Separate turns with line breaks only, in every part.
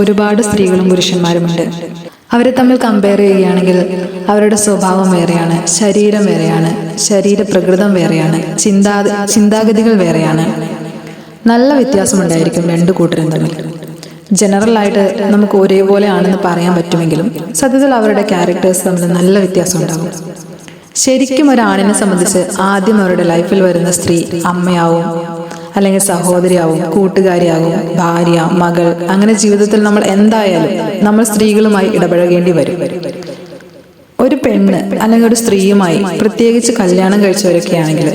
ഒരുപാട് സ്ത്രീകളും പുരുഷന്മാരുമുണ്ട്. അവരെ തമ്മിൽ കമ്പയർ ചെയ്യുകയാണെങ്കിൽ അവരുടെ സ്വഭാവം വേറെയാണ് ശരീരം വേറെയാണ് ശരീരപ്രകൃതം വേറെയാണ് ചിന്താ ചിന്താഗതികൾ വേറെയാണ്. നല്ല വ്യത്യാസമുണ്ടായിരിക്കും രണ്ടു കൂട്ടരും തമ്മിൽ. ജനറൽ ആയിട്ട് നമുക്ക് ഒരേപോലെ ആണെന്ന് പറയാൻ പറ്റുമെങ്കിലും സത്യത്തിൽ അവരുടെ ക്യാരക്ടേഴ്സ് തമ്മിൽ നല്ല വ്യത്യാസം ഉണ്ടാകും ശരിക്കും ഒരാണിനെ സംബന്ധിച്ച് ആദ്യം അവരുടെ ലൈഫിൽ വരുന്ന സ്ത്രീ അമ്മയാവും അല്ലെങ്കിൽ സഹോദരിയാവും കൂട്ടുകാരിയാവും ഭാര്യ മകൾ അങ്ങനെ ജീവിതത്തിൽ നമ്മൾ എന്തായാലും നമ്മൾ സ്ത്രീകളുമായി ഇടപഴകേണ്ടി വരും. ഒരു പെണ്ണ് അല്ലെങ്കിൽ ഒരു സ്ത്രീയുമായി പ്രത്യേകിച്ച് കല്യാണം കഴിച്ചവരൊക്കെ കഴിച്ചവരൊക്കെയാണെങ്കിൽ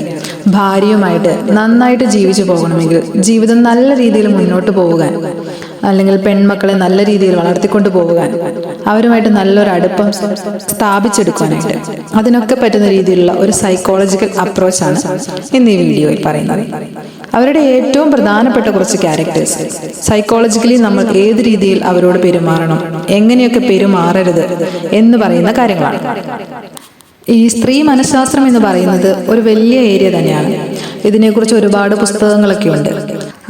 ഭാര്യയുമായിട്ട് നന്നായിട്ട് ജീവിച്ചു പോകണമെങ്കിൽ ജീവിതം നല്ല രീതിയിൽ മുന്നോട്ട് പോകാൻ അല്ലെങ്കിൽ പെൺമക്കളെ നല്ല രീതിയിൽ വളർത്തിക്കൊണ്ട് പോകാൻ അവരുമായിട്ട് നല്ലൊരു അടുപ്പം സ്ഥാപിച്ചെടുക്കാനായിട്ട് അതിനൊക്കെ പറ്റുന്ന രീതിയിലുള്ള ഒരു സൈക്കോളജിക്കൽ അപ്രോച്ചാണ് ഇന്ന് ഈ വീഡിയോയിൽ പറയുന്നത്. അവരുടെ ഏറ്റവും പ്രധാനപ്പെട്ട കുറച്ച് ക്യാരക്ടേഴ്സ് സൈക്കോളജിക്കലി നമ്മൾ ഏത് രീതിയിൽ അവരോട് പെരുമാറണം എങ്ങനെയൊക്കെ പെരുമാറരുത് എന്ന് പറയുന്ന കാര്യങ്ങളാണ്. ഈ സ്ത്രീ മനഃശാസ്ത്രം എന്ന് പറയുന്നത് ഒരു വലിയ ഏരിയ തന്നെയാണ്. ഇതിനെക്കുറിച്ച് ഒരുപാട് പുസ്തകങ്ങളൊക്കെ ഉണ്ട്.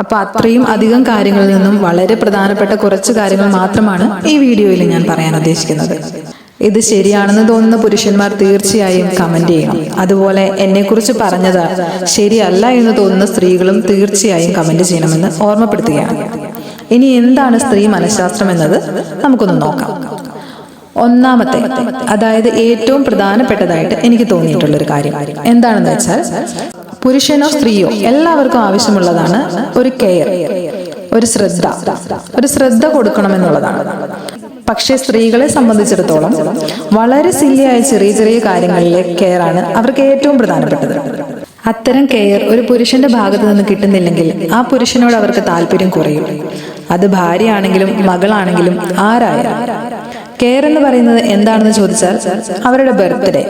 അപ്പൊ അത്രയും അധികം കാര്യങ്ങളിൽ നിന്നും വളരെ പ്രധാനപ്പെട്ട കുറച്ച് കാര്യങ്ങൾ മാത്രമാണ് ഈ വീഡിയോയിൽ ഞാൻ പറയാൻ ഉദ്ദേശിക്കുന്നത്. ഇത് ശരിയാണെന്ന് തോന്നുന്ന പുരുഷന്മാർ തീർച്ചയായും കമന്റ് ചെയ്യണം. അതുപോലെ എന്നെക്കുറിച്ച് പറഞ്ഞത് ശരിയല്ല എന്ന് തോന്നുന്ന സ്ത്രീകളും തീർച്ചയായും കമന്റ് ചെയ്യണമെന്ന് ഓർമ്മപ്പെടുത്തുകയാണ്. ഇനി എന്താണ് സ്ത്രീ മനഃശാസ്ത്രം എന്നത്? നമുക്കൊന്ന് നോക്കാം. ഒന്നാമത്തെ അതായത് ഏറ്റവും പ്രധാനപ്പെട്ടതായിട്ട് എനിക്ക് തോന്നിയിട്ടുള്ള ഒരു കാര്യം. എന്താണെന്ന് വെച്ചാൽ പുരുഷനോ സ്ത്രീയോ എല്ലാവർക്കും ആവശ്യമുള്ളതാണ് ഒരു കെയർ. ഒരു ശ്രദ്ധ ഒരു ശ്രദ്ധ കൊടുക്കണമെന്നുള്ളതാണ്. പക്ഷേ സ്ത്രീകളെ സംബന്ധിച്ചിടത്തോളം വളരെ സില്ലിയായ ചെറിയ ചെറിയ കാര്യങ്ങളിലെ കെയർ ആണ് അവർക്ക് ഏറ്റവും പ്രധാനപ്പെട്ടത്. അത്തരം കെയർ ഒരു പുരുഷന്റെ ഭാഗത്ത് നിന്ന് കിട്ടുന്നില്ലെങ്കിൽ ആ പുരുഷനോട് അവർക്ക് താല്പര്യം കുറയും. അത് ഭാര്യയാണെങ്കിലും മകളാണെങ്കിലും ആരായാലും. കെയർ എന്ന് പറയുന്നത് എന്താണെന്ന് ചോദിച്ചാൽ അവരുടെ ബർത്ത്ഡേ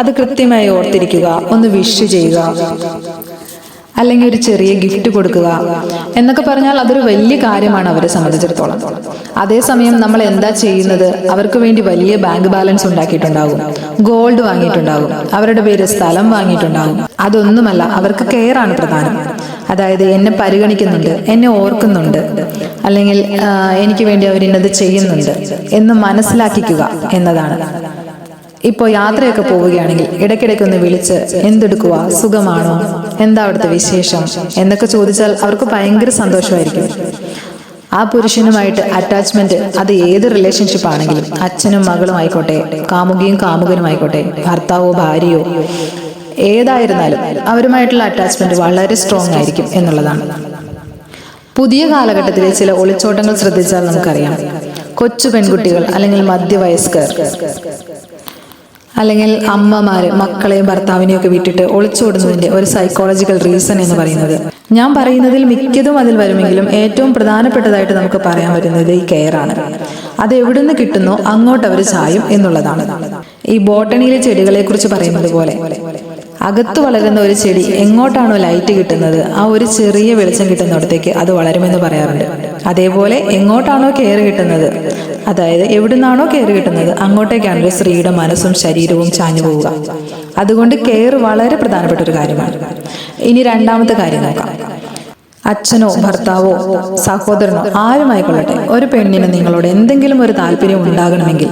അത് കൃത്യമായി ഓർത്തിരിക്കുക ഒന്ന് വിഷ് ചെയ്യുക. അല്ലെങ്കിൽ ഒരു ചെറിയ ഗിഫ്റ്റ് കൊടുക്കുക എന്നൊക്കെ പറഞ്ഞാൽ അതൊരു വലിയ കാര്യമാണ് അവരെ സംബന്ധിച്ചിടത്തോളം. അതേസമയം നമ്മൾ എന്താ ചെയ്യുന്നത്? അവർക്ക് വേണ്ടി വലിയ ബാങ്ക് ബാലൻസ് ഉണ്ടാക്കിയിട്ടുണ്ടാകും. ഗോൾഡ് വാങ്ങിയിട്ടുണ്ടാകും. അവരുടെ പേര് സ്ഥലം വാങ്ങിയിട്ടുണ്ടാകും. അതൊന്നുമല്ല അവർക്ക് കെയർ ആണ് പ്രധാനം. അതായത് എന്നെ പരിഗണിക്കുന്നുണ്ട് എന്നെ ഓർക്കുന്നുണ്ട് അല്ലെങ്കിൽ എനിക്ക് വേണ്ടി അവരിന്നത് ചെയ്യുന്നുണ്ട് എന്ന് മനസ്സിലാക്കിക്കുക എന്നതാണ്. ഇപ്പോൾ യാത്രയൊക്കെ പോവുകയാണെങ്കിൽ ഇടയ്ക്കിടയ്ക്ക് ഒന്ന് വിളിച്ച് എന്തെടുക്കുക സുഖമാണോ? എന്താ അവിടുത്തെ വിശേഷം? എന്നൊക്കെ ചോദിച്ചാൽ അവർക്ക് ഭയങ്കര സന്തോഷമായിരിക്കും. ആ പുരുഷനുമായിട്ട് അറ്റാച്ച്മെന്റ് അത് ഏത് റിലേഷൻഷിപ്പ് ആണെങ്കിലും അച്ഛനും മകളും ആയിക്കോട്ടെ കാമുകിയും കാമുകനും ആയിക്കോട്ടെ ഭർത്താവോ ഭാര്യയോ ഏതായിരുന്നാലും അവരുമായിട്ടുള്ള അറ്റാച്ച്മെന്റ് വളരെ സ്ട്രോങ് ആയിരിക്കും എന്നുള്ളതാണ്. പുതിയ കാലഘട്ടത്തിലെ ചില ഒളിച്ചോട്ടങ്ങൾ ശ്രദ്ധിച്ചാൽ നമുക്കറിയാം. കൊച്ചു പെൺകുട്ടികൾ അല്ലെങ്കിൽ മധ്യവയസ്കർ അല്ലെങ്കിൽ അമ്മമാര് മക്കളെയും ഭർത്താവിനെയും ഒക്കെ വിട്ടിട്ട് ഒളിച്ചോടുന്നതിന്റെ ഒരു സൈക്കോളജിക്കൽ റീസൺ എന്ന് പറയുന്നത്. ഞാൻ പറയുന്നതിൽ മിക്കതും അതിൽ വരുമെങ്കിലും ഏറ്റവും പ്രധാനപ്പെട്ടതായിട്ട് നമുക്ക് പറയാൻ വരുന്നത് ഈ കെയർ ആണ്. അത് എവിടുന്ന് കിട്ടുന്നോ അങ്ങോട്ട് അവർ ചായും എന്നുള്ളതാണ്. ഈ ബോട്ടണിയിലെ ചെടികളെ കുറിച്ച് പറയുന്നത് പോലെ അകത്ത് വളരുന്ന ഒരു ചെടി എങ്ങോട്ടാണോ ലൈറ്റ് കിട്ടുന്നത് ആ ഒരു ചെറിയ വെളിച്ചം കിട്ടുന്നിടത്തേക്ക് അത് വളരുമെന്ന് പറയാറുണ്ട്. അതേപോലെ എങ്ങോട്ടാണോ കെയർ കിട്ടുന്നത് അതായത് എവിടുന്നാണോ കെയർ കിട്ടുന്നത് അങ്ങോട്ടേക്കാണ് ഒരു സ്ത്രീയുടെ മനസ്സും ശരീരവും ചാഞ്ഞു പോവുക. അതുകൊണ്ട് കെയർ വളരെ പ്രധാനപ്പെട്ട ഒരു കാര്യമാണ്. ഇനി രണ്ടാമത്തെ കാര്യം നോക്കാം. അച്ഛനോ ഭർത്താവോ സഹോദരനോ ആരുമായിക്കൊള്ളട്ടെ? ഒരു പെണ്ണിന് നിങ്ങളോട് എന്തെങ്കിലും ഒരു താല്പര്യം ഉണ്ടാകണമെങ്കിൽ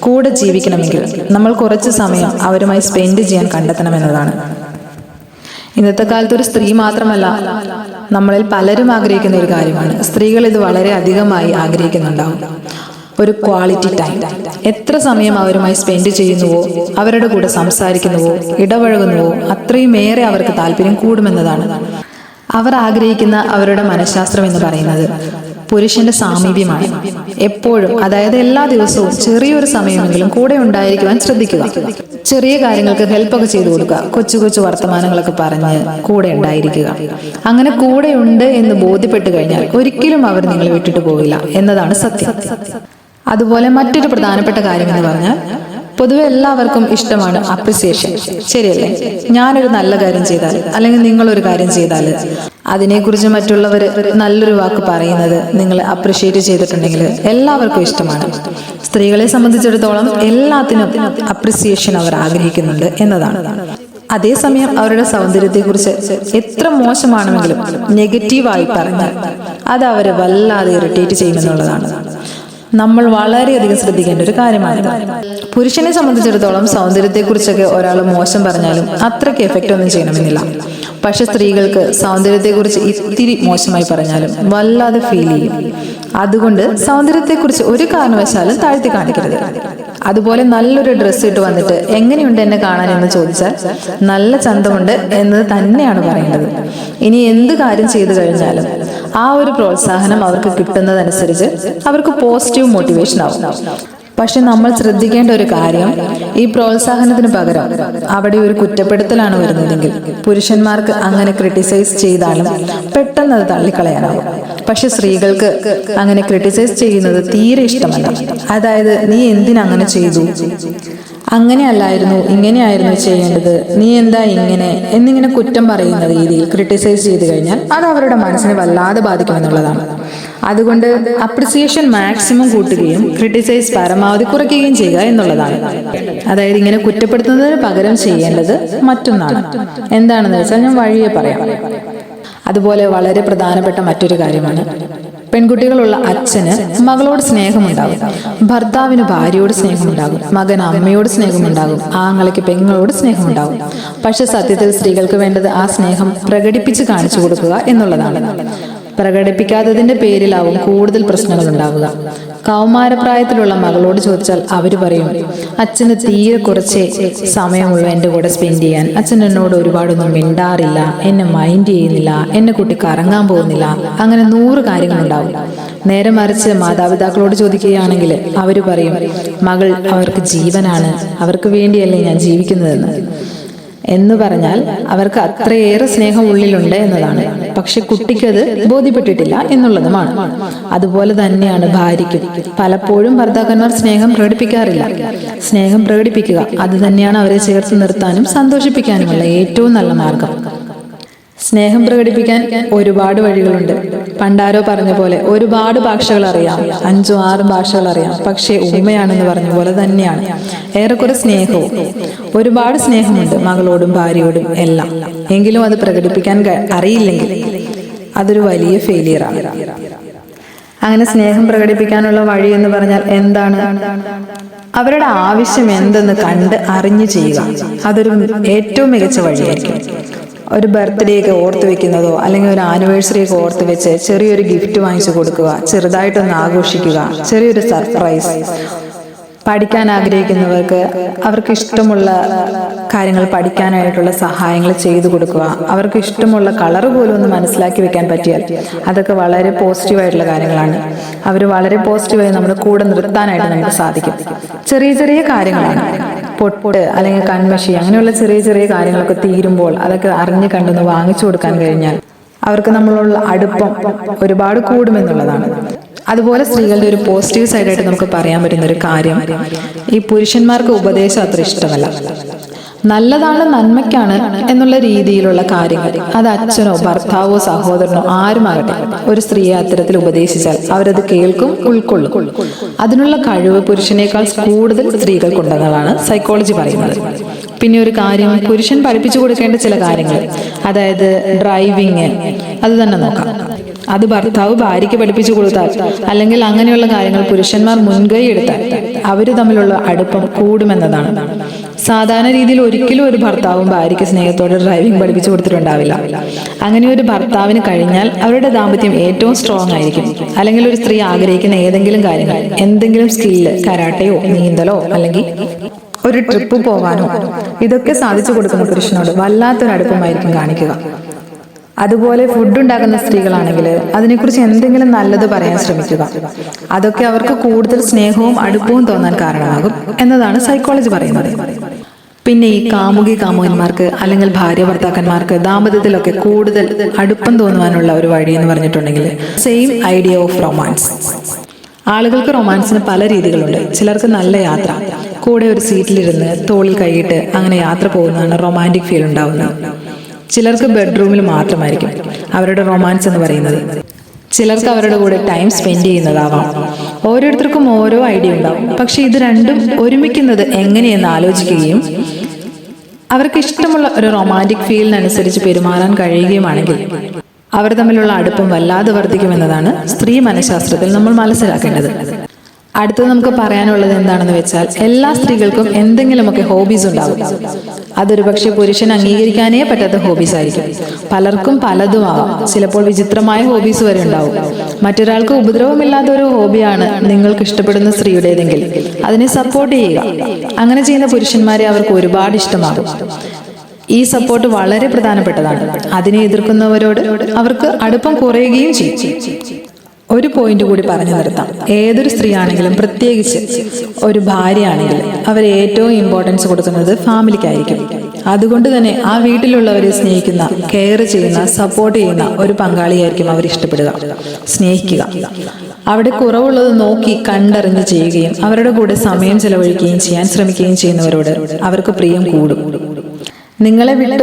കൂടെ ജീവിക്കണമെങ്കിൽ നമ്മൾ കുറച്ച് സമയം അവരുമായി സ്പെൻഡ് ചെയ്യാൻ കണ്ടെത്തണമെന്നതാണ് ഇന്നത്തെ കാലത്ത് ഒരു സ്ത്രീ മാത്രമല്ല നമ്മളിൽ പലരും ആഗ്രഹിക്കുന്ന ഒരു കാര്യമാണ്. സ്ത്രീകൾ ഇത് വളരെ അധികമായി ആഗ്രഹിക്കുന്നുണ്ടാവും. ഒരു ക്വാളിറ്റി ടൈം എത്ര സമയം അവരുമായി സ്പെൻഡ് ചെയ്യുന്നുവോ അവരുടെ കൂടെ സംസാരിക്കുന്നുവോ ഇടപഴകുന്നുവോ അത്രയും ഏറെ അവർക്ക് താല്പര്യം കൂടുമെന്നതാണ്. അവർ ആഗ്രഹിക്കുന്ന അവരുടെ മനഃശാസ്ത്രം എന്ന് പറയുന്നത്. പുരുഷന്റെ സാമീപ്യമാണ്. എപ്പോഴും അതായത് എല്ലാ ദിവസവും ചെറിയൊരു സമയമെങ്കിലും കൂടെ ഉണ്ടായിരിക്കുവാൻ ശ്രദ്ധിക്കുക. ചെറിയ കാര്യങ്ങൾക്ക് ഹെൽപ്പൊക്കെ ചെയ്തു കൊടുക്കുക. കൊച്ചു കൊച്ചു വർത്തമാനങ്ങളൊക്കെ പറഞ്ഞ് കൂടെ ഉണ്ടായിരിക്കുക. അങ്ങനെ കൂടെ ഉണ്ട് എന്ന് ബോധ്യപ്പെട്ടു കഴിഞ്ഞാൽ ഒരിക്കലും അവർ നിങ്ങളെ വിട്ടിട്ട് പോവില്ല എന്നതാണ് സത്യം. അതുപോലെ മറ്റൊരു പ്രധാനപ്പെട്ട കാര്യം എന്ന് പറഞ്ഞാൽ പൊതുവെ എല്ലാവർക്കും ഇഷ്ടമാണ് അപ്രിസിയേഷൻ ശരിയല്ലേ? ഞാനൊരു നല്ല കാര്യം ചെയ്താൽ അല്ലെങ്കിൽ നിങ്ങൾ ഒരു കാര്യം ചെയ്താൽ അതിനെക്കുറിച്ച് മറ്റുള്ളവർ നല്ലൊരു വാക്ക് പറയുന്നത് നിങ്ങൾ അപ്രിഷിയേറ്റ് ചെയ്തിട്ടുണ്ടെങ്കിൽ എല്ലാവർക്കും ഇഷ്ടമാണ്. സ്ത്രീകളെ സംബന്ധിച്ചിടത്തോളം എല്ലാത്തിനും അപ്രിസിയേഷൻ അവർ ആഗ്രഹിക്കുന്നുണ്ട് എന്നതാണ്. അതേസമയം അവരുടെ സൗന്ദര്യത്തെക്കുറിച്ച് എത്ര മോശമാണെങ്കിലും നെഗറ്റീവായി പറഞ്ഞാൽ അത് അവരെ വല്ലാതെ ഇറിറ്റേറ്റ് ചെയ്യുമെന്നുള്ളതാണ്. നമ്മൾ വളരെയധികം ശ്രദ്ധിക്കേണ്ട ഒരു കാര്യമാണ്. പുരുഷനെ സംബന്ധിച്ചിടത്തോളം സൗന്ദര്യത്തെക്കുറിച്ചൊക്കെ ഒരാൾ മോശം പറഞ്ഞാലും അത്രയ്ക്ക് എഫക്റ്റ് ഒന്നും ചെയ്യണമെന്നില്ല. പക്ഷെ സ്ത്രീകൾക്ക് സൗന്ദര്യത്തെക്കുറിച്ച് ഇത്തിരി മോശമായി പറഞ്ഞാലും വല്ലാതെ ഫീൽ ചെയ്യും. അതുകൊണ്ട് സൗന്ദര്യത്തെക്കുറിച്ച് ഒരു കാരണവശാലും താഴ്ത്തി കാണിക്കരുത്. അതുപോലെ നല്ലൊരു ഡ്രസ്സ് ഇട്ട് വന്നിട്ട് എങ്ങനെയുണ്ട് എന്നെ കാണാൻ എന്ന് ചോദിച്ചാൽ നല്ല ചന്തമുണ്ട് എന്നത് തന്നെയാണ് പറയേണ്ടത്. ഇനി എന്ത് കാര്യം ചെയ്തു കഴിഞ്ഞാലും ആ ഒരു പ്രോത്സാഹനം അവർക്ക് കിട്ടുന്നതനുസരിച്ച് അവർക്ക് പോസിറ്റീവ് മോട്ടിവേഷൻ ആവും. പക്ഷെ നമ്മൾ ശ്രദ്ധിക്കേണ്ട ഒരു കാര്യം ഈ പ്രോത്സാഹനത്തിന് പകരം അവിടെ ഒരു കുറ്റപ്പെടുത്തലാണ് വരുന്നതെങ്കിൽ പുരുഷന്മാർക്ക് അങ്ങനെ ക്രിട്ടിസൈസ് ചെയ്താലും പെട്ടെന്ന് അത് തള്ളിക്കളയാനാവും. പക്ഷെ സ്ത്രീകൾക്ക് അങ്ങനെ ക്രിട്ടിസൈസ് ചെയ്യുന്നത് തീരെ ഇഷ്ടമല്ല. അതായത് നീ എന്തിനങ്ങനെ ചെയ്തു? അങ്ങനെയല്ലായിരുന്നു ഇങ്ങനെയായിരുന്നു ചെയ്യേണ്ടത്. നീ എന്താ ഇങ്ങനെ? എന്നിങ്ങനെ കുറ്റം പറയുന്ന രീതിയിൽ ക്രിട്ടിസൈസ് ചെയ്ത് കഴിഞ്ഞാൽ അത് അവരുടെ മനസ്സിനെ വല്ലാതെ ബാധിക്കുമെന്നുള്ളതാണ് അതുകൊണ്ട് അപ്രിസിയേഷൻ മാക്സിമം കൂട്ടുകയും ക്രിട്ടിസൈസ് പരമാവധി കുറയ്ക്കുകയും ചെയ്യുക എന്നുള്ളതാണ്. അതായത് ഇങ്ങനെ കുറ്റപ്പെടുത്തുന്നതിന് പകരം ചെയ്യേണ്ടത് മറ്റൊന്നാണ്. എന്താണെന്ന് വെച്ചാൽ ഞാൻ വഴിയെ പറയാം. അതുപോലെ വളരെ പ്രധാനപ്പെട്ട മറ്റൊരു കാര്യമാണ്. പെൺകുട്ടികളുള്ള അച്ഛന് മകളോട് സ്നേഹമുണ്ടാകും. ഭർത്താവിന് ഭാര്യയോട് സ്നേഹമുണ്ടാകും. മകൻ അമ്മയോട് സ്നേഹമുണ്ടാകും. ആങ്ങളയ്ക്ക് പെങ്ങളോട് സ്നേഹമുണ്ടാകും. പക്ഷെ സത്യത്തിൽ സ്ത്രീകൾക്ക് വേണ്ടത് ആ സ്നേഹം പ്രകടിപ്പിച്ച് കാണിച്ചു കൊടുക്കുക എന്നുള്ളതാണ്. പ്രകടിപ്പിക്കാത്തതിന്റെ പേരിലാവും കൂടുതൽ പ്രശ്നങ്ങൾ ഉണ്ടാവുക. കൗമാരപ്രായത്തിലുള്ള മകളോട് ചോദിച്ചാൽ അവർ പറയും അച്ഛന് തീരെ കുറച്ചേ സമയമുള്ളൂ എന്റെ കൂടെ സ്പെൻഡ് ചെയ്യാൻ. അച്ഛൻ എന്നോട് ഒരുപാടൊന്നും മിണ്ടാറില്ല എന്നെ മൈൻഡ് ചെയ്യുന്നില്ല എന്നെ കുട്ടി കറങ്ങാൻ പോകുന്നില്ല. അങ്ങനെ നൂറ് കാര്യങ്ങളുണ്ടാവും. നേരെ മറിച്ച് മാതാപിതാക്കളോട് ചോദിക്കുകയാണെങ്കിൽ അവർ പറയും മകൾ അവർക്ക് ജീവനാണ് അവർക്ക് വേണ്ടിയല്ലേ ഞാൻ ജീവിക്കുന്നതെന്ന്. എന്ന് പറഞ്ഞാൽ അവർക്ക് അത്രയേറെ സ്നേഹം ഉള്ളിലുണ്ട് എന്നതാണ്. പക്ഷെ കുട്ടിക്കത് ബോധ്യപ്പെട്ടിട്ടില്ല എന്നുള്ളതുമാണ്. അതുപോലെ തന്നെയാണ് ഭാര്യയ്ക്കും. പലപ്പോഴും ഭർത്താക്കന്മാർ സ്നേഹം പ്രകടിപ്പിക്കാറില്ല. സ്നേഹം പ്രകടിപ്പിക്കുക അത് തന്നെയാണ് അവരെ ചേർത്ത് നിർത്താനും സന്തോഷിപ്പിക്കാനുമുള്ള ഏറ്റവും നല്ല മാർഗം. സ്നേഹം പ്രകടിപ്പിക്കാൻ ഒരുപാട് വഴികളുണ്ട്. പണ്ടാരോ പറഞ്ഞ പോലെ ഒരുപാട് ഭാഷകൾ അറിയാം. അഞ്ചോ ആറും ഭാഷകൾ അറിയാം. പക്ഷേ ഉമ്മയാണെന്ന് പറഞ്ഞ പോലെ തന്നെയാണ്. ഏറെക്കുറെ സ്നേഹവും. ഒരുപാട് സ്നേഹമുണ്ട് മകളോടും ഭാര്യയോടും എല്ലാം. എങ്കിലും അത് പ്രകടിപ്പിക്കാൻ അറിയില്ലെങ്കിൽ അതൊരു വലിയ ഫെയിലിയറാണ് അങ്ങനെ സ്നേഹം പ്രകടിപ്പിക്കാനുള്ള വഴി എന്ന് പറഞ്ഞാൽ എന്താണ്? അവരുടെ ആവശ്യം എന്തെന്ന് കണ്ട് അറിഞ്ഞു ചെയ്യുക. അതൊരു ഏറ്റവും മികച്ച വഴിയായിരിക്കും. ഒരു ബർത്ത്ഡേ ഒക്കെ ഓർത്ത് വെക്കുന്നതോ അല്ലെങ്കിൽ ഒരു ആനിവേഴ്സറി ഒക്കെ ഓർത്ത് വെച്ച് ചെറിയൊരു ഗിഫ്റ്റ് വാങ്ങിച്ചു കൊടുക്കുക ചെറുതായിട്ടൊന്ന് ആഘോഷിക്കുക ചെറിയൊരു സർപ്രൈസ്. പഠിക്കാൻ ആഗ്രഹിക്കുന്നവർക്ക് അവർക്ക് ഇഷ്ടമുള്ള കാര്യങ്ങൾ പഠിക്കാനായിട്ടുള്ള സഹായങ്ങൾ ചെയ്തു കൊടുക്കുക. അവർക്ക് ഇഷ്ടമുള്ള കളർ പോലും ഒന്ന് മനസ്സിലാക്കി വെക്കാൻ പറ്റിയാൽ അതൊക്കെ വളരെ പോസിറ്റീവായിട്ടുള്ള കാര്യങ്ങളാണ്. അവർ വളരെ പോസിറ്റീവായി നമ്മുടെ കൂടെ നിർത്താനായിട്ട് നമുക്ക് സാധിക്കും. ചെറിയ ചെറിയ കാര്യങ്ങളാണ്. പൊട്ട് അല്ലെങ്കിൽ കൺമഷി അങ്ങനെയുള്ള ചെറിയ ചെറിയ കാര്യങ്ങളൊക്കെ തീരുമ്പോൾ അതൊക്കെ അറിഞ്ഞു കണ്ടൊന്ന് വാങ്ങിച്ചു കൊടുക്കാൻ കഴിഞ്ഞാൽ അവർക്ക് നമ്മളുള്ള അടുപ്പം ഒരുപാട് കൂടുമെന്നുള്ളതാണ്. അതുപോലെ സ്ത്രീകളുടെ ഒരു പോസിറ്റീവ് സൈഡായിട്ട് നമുക്ക് പറയാൻ പറ്റുന്ന ഒരു കാര്യം ഈ പുരുഷന്മാർക്ക് ഉപദേശം അത്ര ഇഷ്ടമല്ല. നല്ലതാണ് നന്മയ്ക്കാണ് എന്നുള്ള രീതിയിലുള്ള കാര്യങ്ങൾ. അത് അച്ഛനോ ഭർത്താവോ സഹോദരനോ ആരുമാകട്ടെ ഒരു സ്ത്രീയെ അത്തരത്തിൽ ഉപദേശിച്ചാൽ അവരത് കേൾക്കും ഉൾക്കൊള്ളും. അതിനുള്ള കഴിവ് പുരുഷനേക്കാൾ കൂടുതൽ സ്ത്രീകൾക്കുണ്ടെന്നതാണ് സൈക്കോളജി പറയുന്നത്. പിന്നെ ഒരു കാര്യം പുരുഷൻ പഠിപ്പിച്ചു കൊടുക്കേണ്ട ചില കാര്യങ്ങൾ. അതായത് ഡ്രൈവിങ് അത് തന്നെ നോക്കാം. അത് ഭർത്താവ് ഭാര്യയ്ക്ക് പഠിപ്പിച്ചു കൊടുത്താൽ അല്ലെങ്കിൽ അങ്ങനെയുള്ള കാര്യങ്ങൾ പുരുഷന്മാർ മുൻകൈ എടുത്താൽ അവർ തമ്മിലുള്ള അടുപ്പം കൂടുമെന്നതാണ്. സാധാരണ രീതിയിൽ ഒരിക്കലും ഒരു ഭർത്താവും ഭാര്യയ്ക്ക് സ്നേഹത്തോടെ ഡ്രൈവിംഗ് പഠിപ്പിച്ചു കൊടുത്തിട്ടുണ്ടാവില്ല. അങ്ങനെ ഒരു ഭർത്താവിന് കഴിഞ്ഞാൽ അവരുടെ ദാമ്പത്യം ഏറ്റവും സ്ട്രോങ് ആയിരിക്കും. അല്ലെങ്കിൽ ഒരു സ്ത്രീ ആഗ്രഹിക്കുന്ന ഏതെങ്കിലും കാര്യങ്ങൾ എന്തെങ്കിലും സ്കില്ല് കരാട്ടയോ നീന്തലോ അല്ലെങ്കിൽ ഒരു ട്രിപ്പ് പോകാനോ ഇതൊക്കെ സാധിച്ചു കൊടുക്കുന്ന പുരുഷനോട് വല്ലാത്തൊരു അടുപ്പമായിരിക്കും കാണിക്കുക. അതുപോലെ ഫുഡ് ഉണ്ടാക്കുന്ന സ്ത്രീകളാണെങ്കിൽ അതിനെക്കുറിച്ച് എന്തെങ്കിലും നല്ലത് പറയാൻ ശ്രമിക്കുക. അതൊക്കെ അവർക്ക് കൂടുതൽ സ്നേഹവും അടുപ്പവും തോന്നാൻ കാരണമാകും എന്നതാണ് സൈക്കോളജി പറയുന്നത്. പിന്നെ ഈ കാമുകി കാമുകന്മാർക്ക് അല്ലെങ്കിൽ ഭാര്യ ഭർത്താക്കന്മാർക്ക് ദാമ്പത്യത്തിലൊക്കെ കൂടുതൽ അടുപ്പം തോന്നുവാനുള്ള ഒരു വഴി എന്ന് പറഞ്ഞിട്ടുണ്ടെങ്കിൽ സെയിം ഐഡിയ ഓഫ് റൊമാൻസ് ആളുകൾക്ക് റൊമാൻസിന് പല രീതികളുണ്ട്. ചിലർക്ക് നല്ല യാത്ര കൂടെ ഒരു സീറ്റിലിരുന്ന് തോളിൽ കൈയിട്ട് അങ്ങനെ യാത്ര പോകുന്നതാണ് റൊമാന്റിക് ഫീൽ ഉണ്ടാവുന്നത്. ചിലർക്ക് ബെഡ്റൂമിൽ മാത്രമായിരിക്കും അവരുടെ റൊമാൻസ് എന്ന് പറയുന്നത്. ചിലർക്ക് അവരുടെ കൂടെ ടൈം സ്പെൻഡ് ചെയ്യുന്നതാവാം. ഓരോരുത്തർക്കും ഓരോ ഐഡിയ ഉണ്ടാവും. പക്ഷെ ഇത് രണ്ടും ഒരുമിക്കുന്നത് എങ്ങനെയെന്ന് ആലോചിക്കുകയും അവർക്ക് ഇഷ്ടമുള്ള ഒരു റൊമാന്റിക് ഫീലിനനുസരിച്ച് പെരുമാറാൻ കഴിയുകയുമാണെങ്കിൽ അവർ തമ്മിലുള്ള അടുപ്പം വല്ലാതെ വർദ്ധിക്കുമെന്നതാണ് സ്ത്രീ മനഃശാസ്ത്രത്തിൽ നമ്മൾ മനസ്സിലാക്കേണ്ടത്. അടുത്തത് നമുക്ക് പറയാനുള്ളത് എന്താണെന്ന് വെച്ചാൽ എല്ലാ സ്ത്രീകൾക്കും എന്തെങ്കിലുമൊക്കെ ഹോബീസ് ഉണ്ടാവും. അതൊരു പക്ഷെ പുരുഷൻ അംഗീകരിക്കാനേ പറ്റാത്ത ഹോബീസ് ആയിരിക്കും. പലർക്കും പലതും ആവാം ചിലപ്പോൾ വിചിത്രമായ ഹോബീസ് വരെ ഉണ്ടാവും. മറ്റൊരാൾക്ക് ഉപദ്രവമില്ലാത്ത ഒരു ഹോബിയാണ് നിങ്ങൾക്ക് ഇഷ്ടപ്പെടുന്ന സ്ത്രീയുടേതെങ്കിൽ. അതിനെ സപ്പോർട്ട് ചെയ്യുക. അങ്ങനെ ചെയ്യുന്ന പുരുഷന്മാരെ അവർക്ക് ഒരുപാട് ഇഷ്ടമാകും. ഈ സപ്പോർട്ട് വളരെ പ്രധാനപ്പെട്ടതാണ്. അതിനെ എതിർക്കുന്നവരോട് അവർക്ക് അടുപ്പം കുറയുകയും ചെയ്യും. ഒരു പോയിന്റ് കൂടി പറഞ്ഞു നിർത്താം. ഏതൊരു സ്ത്രീയാണെങ്കിലും പ്രത്യേകിച്ച് ഒരു ഭാര്യ ആണെങ്കിലും അവർ ഏറ്റവും ഇമ്പോർട്ടൻസ് കൊടുക്കുന്നത് ഫാമിലിക്കായിരിക്കും. അതുകൊണ്ട് തന്നെ ആ വീട്ടിലുള്ളവരെ സ്നേഹിക്കുന്ന കെയർ ചെയ്യുന്ന സപ്പോർട്ട് ചെയ്യുന്ന ഒരു പങ്കാളിയായിരിക്കും അവർ ഇഷ്ടപ്പെടുക സ്നേഹിക്കുക. അവിടെ കുറവുള്ളത് നോക്കി കണ്ടറിഞ്ഞ് ചെയ്യുകയും അവരുടെ കൂടെ സമയം ചെലവഴിക്കുകയും ചെയ്യാൻ ശ്രമിക്കുകയും ചെയ്യുന്നവരോട് അവർക്ക് പ്രിയം കൂടും. നിങ്ങളെ വിട്ട്